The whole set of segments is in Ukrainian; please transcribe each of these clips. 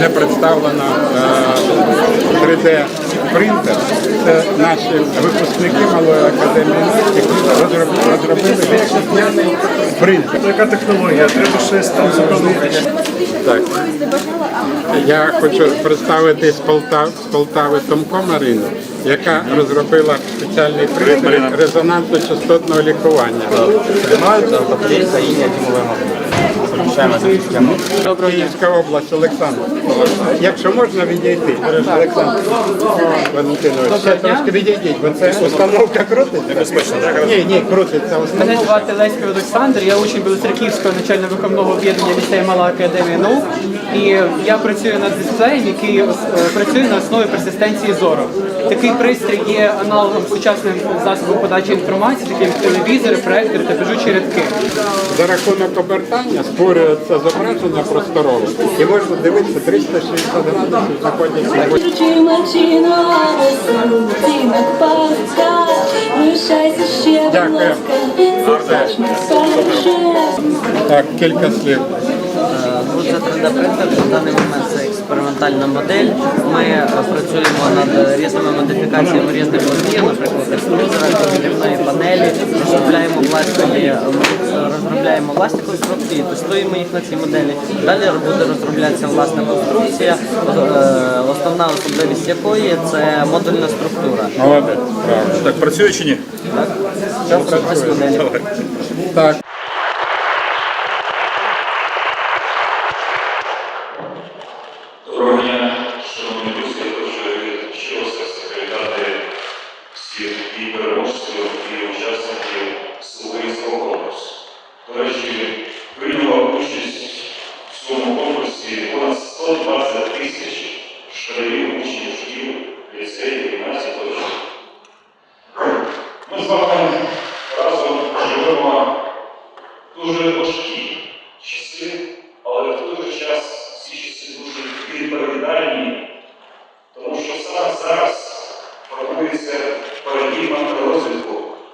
де представлено е, 3D принтер. Це наші випускники малої академії які розробили, розробили вітчизняний принтер. Яка технологія? Треба щось там зробити. Так. Я хочу представити з Полтави, з Полтави Томко Марину, яка розробила спеціальний принтер резонансно-частотного лікування. І Дімовема. Включаємо за систему. Київська область, Олександр. Якщо можна відійти, Олександр Валентинович, ще трошки відійдіть, бо це установка крутиться. Небезпечно, Ні, ні, крутиться Мене звати Леський Олександр, я учень Білоцерківського навчально-виховного об'єднання ліцею Мала Академія наук. І я працюю над дисплеєм, який е, працює на основі персистенції зору. Такий пристрій є аналогом сучасним засобом подачі інформації, таким як телевізори, проектори та біжучі рядки. За рахунок обертання створюється зображення просторове і можна дивитися 360 градусів, заходять. Дякую. Так, кілька слів. Ну, це 3D-принтер, на даний момент експериментальна модель. Ми е, працюємо над різними модифікаціями різних лотів, наприклад, екструзера, підвівної панелі, розробляємо власні, е, розробляємо власні конструкції, тестуємо їх на цій моделі. Далі буде розроблятися власна конструкція, е, основна особливість якої це модульна структура. Молодець. Так працює чи ні? Працює. модель. Так. Доброго дня, шановні друзі, я від привітати всіх і переможців, і учасників всеукраїнського конкурсу. До речі,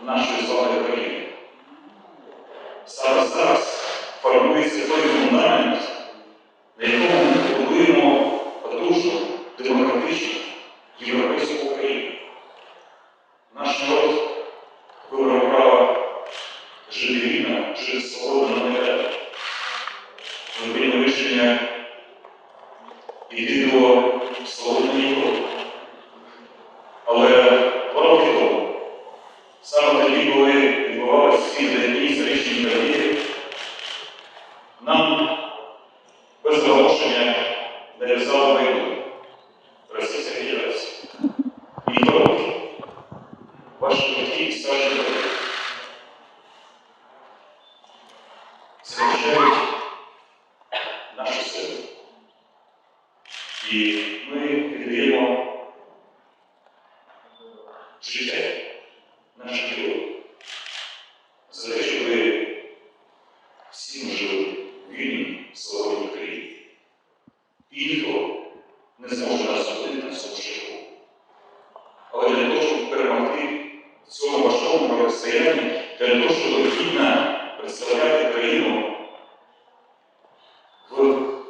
нашої з вами країни. Саме зараз формується той фундамент, на якому ми будуємо потужну, демократичну європейську Україну. Наш народ вибрав право жити вільно, жити свободно на мирі. Ми прийняли рішення йти до свободної Європи. Але І ми віддаємо життя наших героїв за те, щоб всі жили в вільній свободній країні. І ніхто не зможе нас зупинити на цьому шляху. Але для того, щоб перемогти в цьому важкому протистоянні, для того, щоб гідно представляти країну в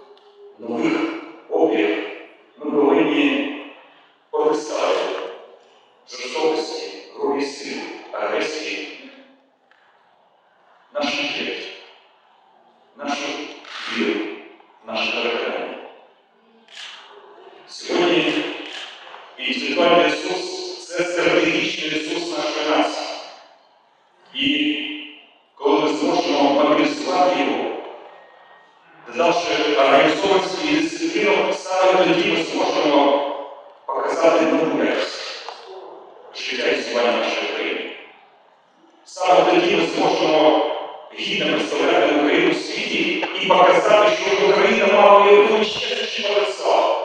організованості і дисципліну, саме тоді ми зможемо показати нову якість життя існування нашої країни. Саме тоді ми зможемо гідно представляти Україну в світі і показати, що Україна мала величезний потенціал.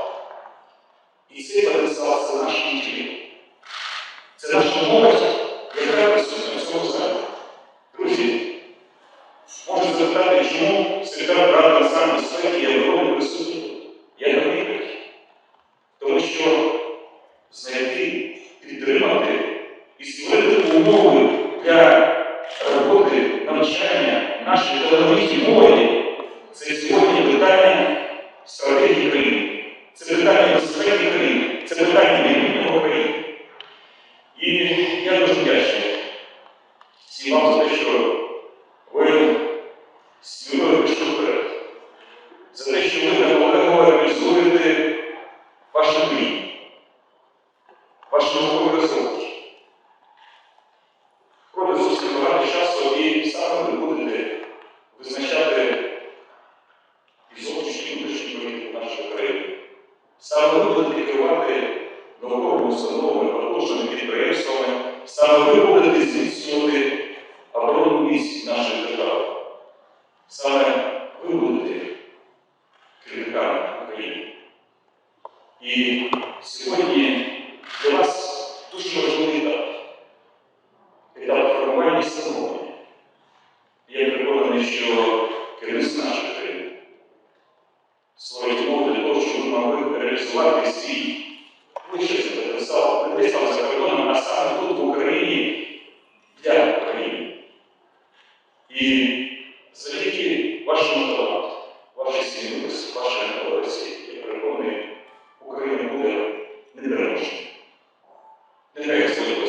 І цей потенціал це наші діти. Це наша молодь, яка присутня в цьому залі. Друзі, можна запитати, чому секретар Ради національної безпеки Європи не присутній тут? Я не вірю. Тому що знайти, підтримати і створити умови для роботи, навчання нашої талановитій молоді це сьогодні питання стратегії країни. Це питання безпеки країни, це питання майбутнього країни. І я дуже вдячний всім вам за те, що ви сміливо пішли вперед. За те, що ви наполегливо реалізуєте ваші мрії, ваші наукові горизонту. Проте зовсім багато часу і саме ви будете визначати і зовнішню внутрішню політику нашої країни. Саме ви будете керувати науковими установами, потужними підприємствами, саме ви будете зміцнювати оборонну місць нашої держави. Саме ви будете керівниками України. І сьогодні для вас дуже важливий етап. Етап формування і становлення. Я переконаний, що керівництво нашої країни створить умови для того, щоб ми могли реалізувати свій вище записав, не десь там за кордоном, а саме тут в Україні для України. І завдяки вашому таланту, вашій сміливості, вашій науковості, я переконаний, Україна буде непереможна. Нехай Господь